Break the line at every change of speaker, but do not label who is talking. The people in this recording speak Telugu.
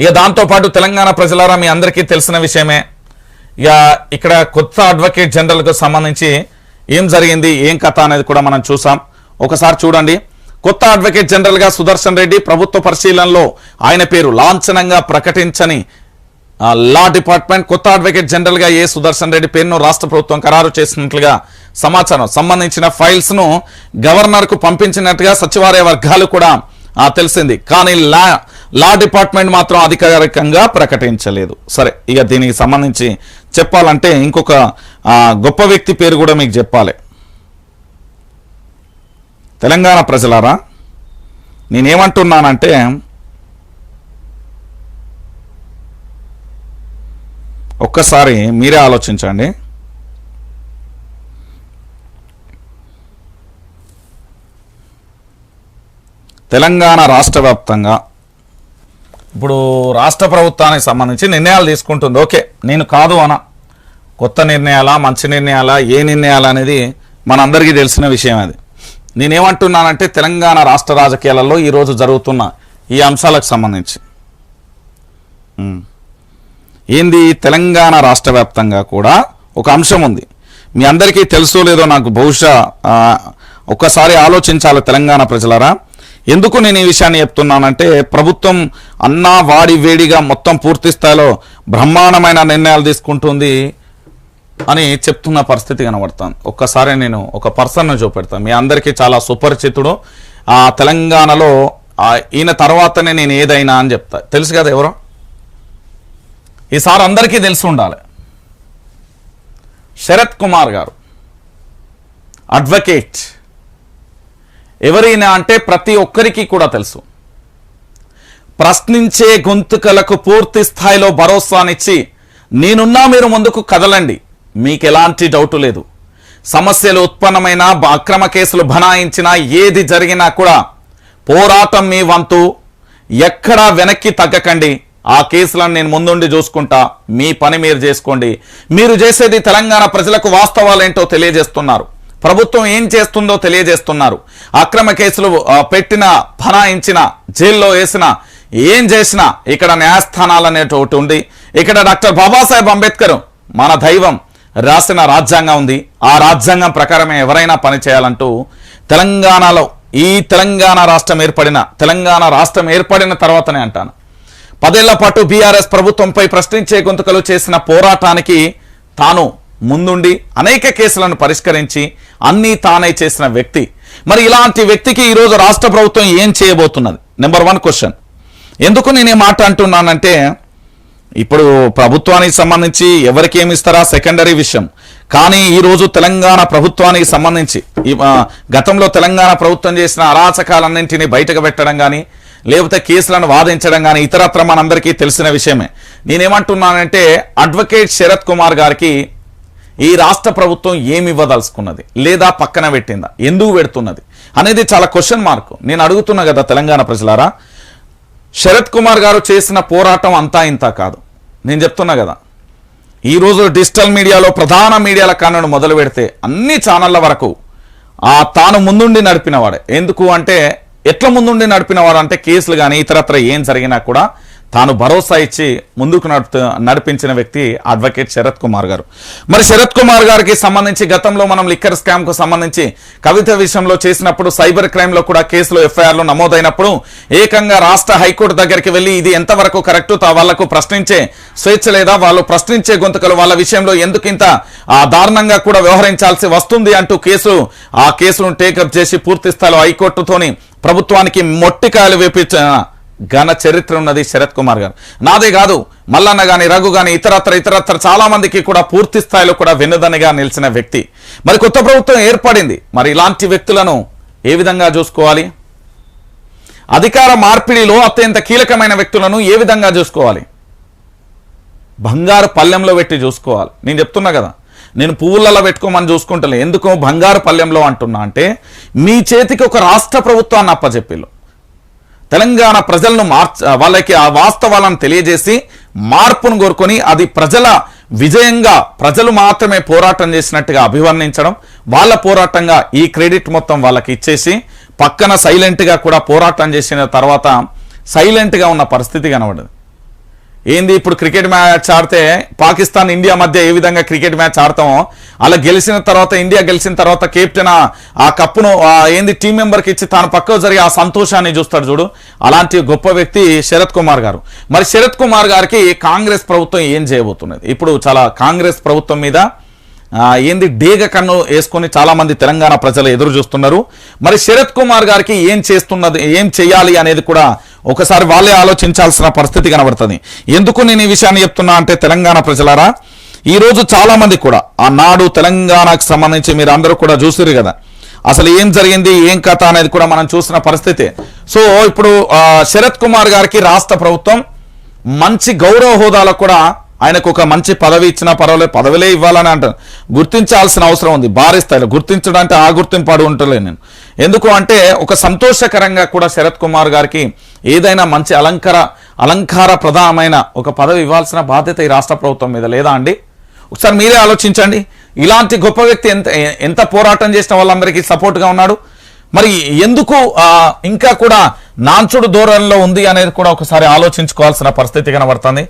ఇక దాంతోపాటు తెలంగాణ ప్రజలారా మీ అందరికీ తెలిసిన విషయమే. ఇక ఇక్కడ కొత్త అడ్వకేట్ జనరల్కు సంబంధించి ఏం జరిగింది ఏం కథ అనేది కూడా మనం చూసాం. ఒకసారి చూడండి. కొత్త అడ్వకేట్ జనరల్గా సుదర్శన్ రెడ్డి ప్రభుత్వ పరిశీలనలో ఆయన పేరు లాంఛనంగా ప్రకటించని లా డిపార్ట్మెంట్ కొత్త అడ్వకేట్ జనరల్గా ఏ సుదర్శన్ రెడ్డి పేరును రాష్ట్ర ప్రభుత్వం ఖరారు చేసినట్లుగా సమాచారం సంబంధించిన ఫైల్స్ను గవర్నర్కు పంపించినట్టుగా సచివాలయ వర్గాలు కూడా తెలిసింది. కానీ లా లా డిపార్ట్మెంట్ మాత్రం అధికారికంగా ప్రకటించలేదు. సరే ఇక దీనికి సంబంధించి చెప్పాలంటే ఇంకొక గొప్ప వ్యక్తి పేరు కూడా మీకు చెప్పాలి. తెలంగాణ ప్రజలారా నేనేమంటున్నానంటే ఒక్కసారి మీరే ఆలోచించండి. తెలంగాణ రాష్ట్ర వ్యాప్తంగా ఇప్పుడు రాష్ట్ర ప్రభుత్వానికి సంబంధించి నిర్ణయాలు తీసుకుంటుంది. ఓకే నేను కాదు అన. కొత్త నిర్ణయాలా మంచి నిర్ణయాలా ఏ నిర్ణయాలు అనేది మనందరికీ తెలిసిన విషయం అది. నేనేమంటున్నానంటే తెలంగాణ రాష్ట్ర రాజకీయాలలో ఈరోజు జరుగుతున్న ఈ అంశాలకు సంబంధించి. ఏంది? తెలంగాణ రాష్ట్ర వ్యాప్తంగా కూడా ఒక అంశం ఉంది. మీ అందరికీ తెలుసో లేదో నాకు బహుశా ఒక్కసారి ఆలోచించాలి తెలంగాణ ప్రజలరా. ఎందుకు నేను ఈ విషయాన్ని చెప్తున్నానంటే ప్రభుత్వం అన్నా వాడి వేడిగా మొత్తం పూర్తి స్థాయిలో బ్రహ్మాండమైన నిర్ణయాలు తీసుకుంటుంది అని చెప్తున్న పరిస్థితి కనబడతాను ఒక్కసారి నేను ఒక పర్సన్ను చూపెడతాను మీ అందరికీ చాలా సుపరిచితుడు. ఆ తెలంగాణలో ఈయన తర్వాతనే నేను ఏదైనా అని చెప్తా. తెలుసు కదా ఎవరో? ఈసారి అందరికీ తెలిసి ఉండాలి. శరత్ కుమార్ గారు. అడ్వకేట్ ఎవరైనా అంటే ప్రతి ఒక్కరికి కూడా తెలుసు. ప్రశ్నించే గొంతుకలకు పూర్తి స్థాయిలో భరోసానిచ్చి నేనున్నా మీరు ముందుకు కదలండి. మీకు ఎలాంటి డౌటు లేదు. సమస్యలు ఉత్పన్నమైన అక్రమ కేసులు బనాయించినా ఏది జరిగినా కూడా పోరాటం మీ వంతు. ఎక్కడా వెనక్కి తగ్గకండి. ఆ కేసులను నేను ముందుండి చూసుకుంటా. మీ పని మీరు చేసుకోండి. మీరు చేసేది తెలంగాణ ప్రజలకు వాస్తవాలేంటో తెలియజేస్తున్నారు. ప్రభుత్వం ఏం చేస్తుందో తెలియజేస్తున్నారు. అక్రమ కేసులు పెట్టిన ఫనాయించిన జైల్లో వేసిన ఏం చేసినా ఇక్కడ న్యాయస్థానాలు అనేటువంటి ఒకటి ఉంది. ఇక్కడ డాక్టర్ బాబాసాహెబ్ అంబేద్కర్ మన దైవం రాసిన రాజ్యాంగం ఉంది. ఆ రాజ్యాంగం ప్రకారమే ఎవరైనా పని చేయాలంటూ తెలంగాణలో ఈ తెలంగాణ రాష్ట్రం ఏర్పడిన తెలంగాణ రాష్ట్రం ఏర్పడిన తర్వాతనే అంటాను. పదేళ్ళ పాటు బీఆర్ఎస్ ప్రభుత్వంపై ప్రశ్నించే గొంతుకలు చేసిన పోరాటానికి తాను ముందుండి అనేక కేసులను పరిష్కరించి అన్నీ తానే చేసిన వ్యక్తి. మరి ఇలాంటి వ్యక్తికి ఈరోజు రాష్ట్ర ప్రభుత్వం ఏం చేయబోతున్నది? నెంబర్ వన్ క్వశ్చన్ ఎందుకు నేను ఈ మాట అంటున్నానంటే ఇప్పుడు ప్రభుత్వానికి సంబంధించి ఎవరికి ఏమి ఇస్తారా? సెకండరీ విషయం. కానీ ఈరోజు తెలంగాణ ప్రభుత్వానికి సంబంధించి గతంలో తెలంగాణ ప్రభుత్వం చేసిన అరాచకాలన్నింటినీ బయటకు పెట్టడం కానీ లేకపోతే కేసులను వాదించడం కానీ ఇతరత్ర మనందరికీ తెలిసిన విషయమే. నేనేమంటున్నానంటే అడ్వకేట్ శరత్ కుమార్ గారికి ఈ రాష్ట్ర ప్రభుత్వం ఏమి ఇవ్వదలుచుకున్నది? లేదా పక్కన పెట్టిందా? ఎందుకు పెడుతున్నది? అనేది చాలా క్వశ్చన్ మార్క్ నేను అడుగుతున్నా కదా తెలంగాణ ప్రజలారా. శరత్ కుమార్ గారు చేసిన పోరాటం అంతా ఇంత కాదు. నేను చెప్తున్నా కదా. ఈ రోజు డిజిటల్ మీడియాలో ప్రధాన మీడియాల కారణం మొదలు పెడితే అన్ని ఛానళ్ళ వరకు ఆ తాను ముందుండి నడిపినవాడే. ఎందుకు అంటే ఎట్లా ముందుండి నడిపినవాడు అంటే కేసులు కానీ ఇతరత్ర ఏం జరిగినా కూడా తాను భరోసా ఇచ్చి ముందుకు నడుపు నడిపించిన వ్యక్తి అడ్వకేట్ శరత్ కుమార్ గారు. మరి శరత్ కుమార్ గారికి సంబంధించి గతంలో మనం లిక్కర్ స్కామ్కు సంబంధించి కవిత విషయంలో చేసినప్పుడు సైబర్ క్రైమ్లో కూడా కేసులు ఎఫ్ఐఆర్లు నమోదైనప్పుడు ఏకంగా రాష్ట్ర హైకోర్టు దగ్గరికి వెళ్ళి ఇది ఎంతవరకు కరెక్ట్ వాళ్ళకు ప్రశ్నించే స్వేచ్ఛ లేదా వాళ్ళు ప్రశ్నించే గొంతుకలు వాళ్ళ విషయంలో ఎందుకింత ఆ, దారుణంగా కూడా వ్యవహరించాల్సి వస్తుంది అంటూ కేసు ఆ కేసును టేకప్ చేసి పూర్తి స్థాయిలో హైకోర్టుతోని ప్రభుత్వానికి మొట్టికాయలు వేపించిన ఘన చరిత్ర ఉన్నది శరత్ కుమార్ గారు. నాదే కాదు మల్లన్న గాని రఘు గాని ఇతరత్ర ఇతరత్ర చాలా మందికి కూడా పూర్తి స్థాయిలో కూడా వెన్నుదనిగా నిలిచిన వ్యక్తి. మరి కొత్త ప్రభుత్వం ఏర్పడింది. మరి ఇలాంటి వ్యక్తులను ఏ విధంగా చూసుకోవాలి? అధికార మార్పిడిలో అత్యంత కీలకమైన వ్యక్తులను ఏ విధంగా చూసుకోవాలి? బంగారు పల్లెంలో పెట్టి చూసుకోవాలి. నేను చెప్తున్నా కదా నేను పువ్వులలో పెట్టుకోమని చూసుకుంటలే. ఎందుకో బంగారు పల్లెంలో అంటున్నా అంటే మీ చేతికి ఒక రాష్ట్ర ప్రభుత్వాన్ని అప్పచెప్పిల్లు. తెలంగాణ ప్రజలను మార్చ వాళ్ళకి ఆ వాస్తవాలను తెలియజేసి మార్పును కోరుకొని అది ప్రజల విజయంగా ప్రజలు మాత్రమే పోరాటం చేసినట్టుగా అభివర్ణించడం వాళ్ళ పోరాటంగా ఈ క్రెడిట్ మొత్తం వాళ్ళకి ఇచ్చేసి పక్కన సైలెంట్గా కూడా పోరాటం చేసిన తర్వాత సైలెంట్గా ఉన్న పరిస్థితి కనబడింది. ఏంది ఇప్పుడు క్రికెట్ మ్యాచ్ ఆడితే పాకిస్తాన్ ఇండియా మధ్య ఏ విధంగా క్రికెట్ మ్యాచ్ ఆడతామో? అలా గెలిచిన తర్వాత ఇండియా గెలిచిన తర్వాత కెప్టెన్ ఆ- కప్పును ఏంది టీం మెంబర్కి ఇచ్చి తాను పక్కకు జరిగే ఆ సంతోషాన్ని చూస్తాడు చూడు. అలాంటి గొప్ప వ్యక్తి శరత్ కుమార్ గారు. మరి శరత్ కుమార్ గారికి కాంగ్రెస్ ప్రభుత్వం ఏం చేయబోతున్నది? ఇప్పుడు చాలా కాంగ్రెస్ ప్రభుత్వం మీద ఏంది డేగ కన్ను వేసుకొని చాలా మంది తెలంగాణ ప్రజలు ఎదురు చూస్తున్నారు. మరి శరత్ కుమార్ గారికి ఏం చేస్తున్నది ఏం చేయాలి అనేది కూడా ఒకసారి వాళ్ళే ఆలోచించాల్సిన పరిస్థితి కనబడుతుంది. ఎందుకు నేను ఈ విషయాన్ని చెప్తున్నా అంటే తెలంగాణ ప్రజలారా ఈ రోజు కూడా ఆ నాడు తెలంగాణకు సంబంధించి మీరు అందరూ కూడా చూసిరు కదా. అసలు ఏం జరిగింది ఏం కథ అనేది కూడా మనం చూసిన పరిస్థితి. సో ఇప్పుడు శరత్ కుమార్ గారికి రాష్ట్ర ప్రభుత్వం మంచి గౌరవ హోదాలో కూడా ఆయనకు ఒక మంచి పదవి ఇచ్చినా పర్వాలేదు పదవిలే ఇవ్వాలని అంటారు. గుర్తించాల్సిన అవసరం ఉంది భారీ స్థాయిలో. గుర్తించడం అంటే ఆ గుర్తింపు అడు ఉంటలే నేను. ఎందుకు అంటే ఒక సంతోషకరంగా కూడా శరత్ కుమార్ గారికి ఏదైనా మంచి అలంకార అలంకార ప్రధానమైన ఒక పదవి ఇవ్వాల్సిన బాధ్యత ఈ రాష్ట్ర ప్రభుత్వం మీద లేదా అండి? ఒకసారి మీరే ఆలోచించండి. ఇలాంటి గొప్ప వ్యక్తి ఎంత ఎంత పోరాటం చేసిన వాళ్ళందరికీ సపోర్ట్గా ఉన్నాడు. మరి ఎందుకు ఇంకా కూడా నాంచుడు ధోరణిలో ఉంది అనేది కూడా ఒకసారి ఆలోచించుకోవాల్సిన పరిస్థితి కనబడుతుంది.